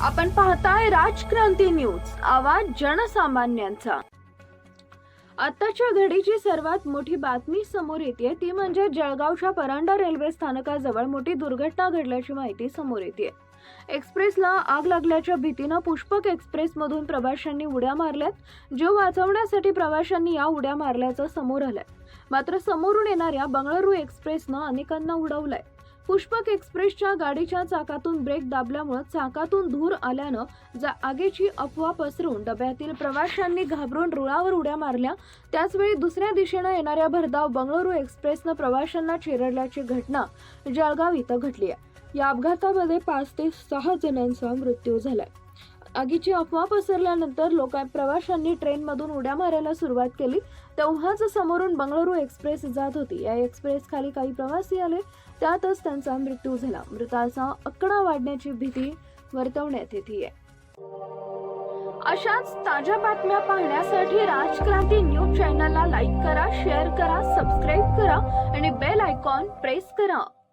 आपण पाहताय राजक्रांती न्यूज आवाज जनसामान्यांचा. आत्ताच्या घडीची सर्वात मोठी बातमी समोर येते ती म्हणजे जळगावच्या परांडा रेल्वे स्थानकाजवळ मोठी दुर्घटना घडल्याची माहिती समोर येते एक्सप्रेसला आग लागल्याच्या भीतीनं पुष्पक एक्सप्रेसमधून प्रवाशांनी उड्या मारल्यात जीव वाचवण्यासाठी प्रवाशांनी या उड्या मारल्याचं समोर आलंय. मात्र समोरून येणाऱ्या बंगळुरू एक्सप्रेसनं अनेकांना उडवलंय. पुष्पक एक्सप्रेसच्या गाडीच्या चाकातून ब्रेक दाबल्यामुळे चाकातून धूर आल्यानं जा आगीची अफवा पसरून डब्यातील प्रवाशांनी घाबरून रुळावर उड्या मारल्या. त्याचवेळी दुसऱ्या दिशेनं येणाऱ्या भरधाव बंगळुरू एक्सप्रेसनं प्रवाशांना चिरडल्याची घटना जळगाव इथं घडली आहे. या अपघातामध्ये पाच ते सहा जणांचा मृत्यू झालाय. आगीची अफवा पसरल्यानंतर लोका प्रवाशांनी ट्रेनमधून उड्या मारायला सुरुवात केली. तेव्हाच समोरून बंगळुरू एक्सप्रेस जात होती. या एक्सप्रेस खाली काही प्रवासी आले. त्यातच त्यांचा मृत्यू झाला. मृताचा आकडा वाढण्याची भीती वर्तवण्यात येते अशाच ताज्या बातम्या पाहण्यासाठी राजक्रांती न्यूज चॅनलला लाईक करा शेअर करा सबस्क्राईब करा आणि बेल आयकॉन प्रेस करा.